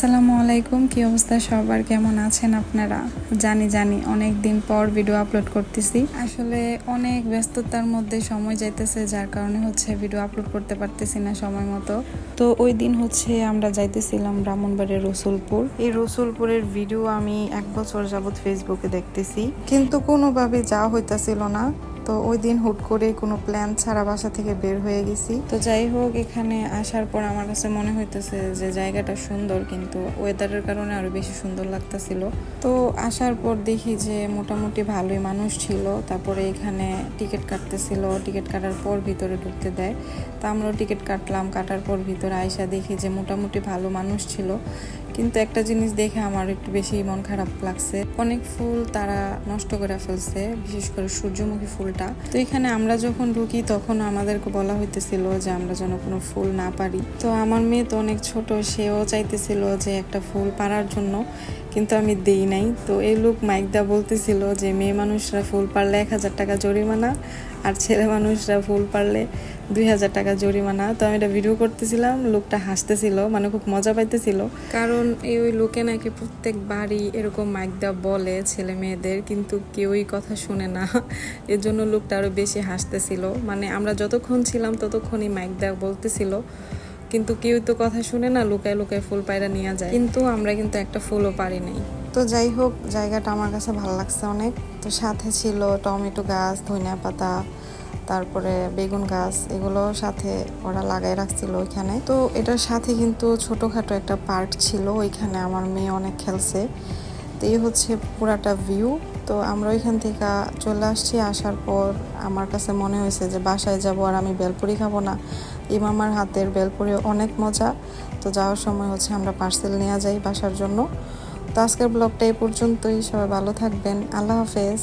আসসালামু আলাইকুম, কি অবস্থা সবার? কেমন আছেন আপনারা? জানি জানি অনেক দিন পর ভিডিও আপলোড করতেছি। আসলে অনেক ব্যস্ততার মধ্যে সময় যাইতেছে, যার কারণে হচ্ছে ভিডিও আপলোড করতে পারতেছি না সময় মতো। তো ওই দিন হচ্ছে আমরা যাইতেছিলাম ব্রাহ্মণবাড়ির রসুলপুর। এই রসুলপুরের ভিডিও আমি এক বছর যাবৎ ফেসবুকে দেখতেছি। কিন্তু কোনোভাবে যাওয়া হইতাছিল না। তো ওই দিন হুট করে কোনো প্ল্যান ছাড়া বাসা থেকে বের হয়ে গেছি। তো যাই হোক, এখানে আসার পর আমার কাছে মনে হইতেছে যে জায়গাটা সুন্দর, কিন্তু ওয়েদারের কারণে আরও বেশি সুন্দর লাগতেছিল। তো আসার পর দেখি যে মোটামুটি ভালোই মানুষ ছিল। তারপরে এখানে টিকিট কাটতেছিল টিকিট কাটার পর ভিতরে ঢুকতে দেয়। তা আমরাও টিকিট কাটলাম, কাটার পর ভিতরে আয়সা দেখি যে মোটামুটি ভালো মানুষ ছিল। কিন্তু একটা জিনিস দেখে আমার একটু বেশি মন খারাপ লাগছে। অনেক ফুল তারা নষ্ট করে ফেলছে, বিশেষ করে সূর্যমুখী ফুলটা। তো এখানে আমরা যখন ঢুকি তখন আমাদেরকে বলা হইতেছিল যে আমরা যেন কোনো ফুল না পারি। তো আমার মেয়ে তো অনেক ছোট, সেও চাইতেছিল যে একটা ফুল পারার জন্য। কিন্তু আমি দেই নাই। তো এই লোক মাইকদা বলতেছিল যে, মেয়ে মানুষরা ফুল পারলে এক হাজার টাকা জরিমানা আর ছেলে মানুষরা ফুল পারলে দুই হাজার টাকা জরিমানা। তো আমি এটা ভিডিও করতেছিলাম, লোকটা হাসতেছিল মানে খুব মজা পাইতেছিল। কারণ এই ওই লোকে নাকি প্রত্যেক বাড়ি এরকম মাইক দেওয়া বলে ছেলে মেয়েদের, কিন্তু কেউই কথা শুনে না। এর জন্য লোকটা আরও বেশি হাসতেছিল। মানে আমরা যতক্ষণ ছিলাম ততক্ষণই মাইক দেওয়া বলতেছিল। কিন্তু কেউ তো কথা শুনে না, লুকায় লুকায় ফুল পায়রা নিয়ে যায়। কিন্তু আমরা কিন্তু একটা ফুলও পারি নাই। তো যাই হোক, জায়গাটা আমার কাছে ভালো লাগছে অনেক। তো সাথে ছিল টমেটো গাছ, ধনিয়া পাতা, তারপরে বেগুন গাছ, এগুলো সাথে ওরা লাগাই রাখছিল ওইখানে। তো এটার সাথে কিন্তু ছোটোখাটো একটা পার্ক ছিল, ওইখানে আমার মেয়ে অনেক খেলছে। তো এই হচ্ছে পুরাটা ভিউ তো আমরা ওইখান থেকে চলে আসছি, আসার পর আমার কাছে মনে হয়েছে যে বাসায় যাব আর আমি বেলপুরি খাব না। ইমামার হাতের বেলপুরি অনেক মজা। তো যাওয়ার সময় হচ্ছে আমরা পার্সেল নিয়ে যাই বাসার জন্য। তো আজকের ব্লগটা এই পর্যন্তই। সবাই ভালো থাকবেন। আল্লাহ হাফেজ।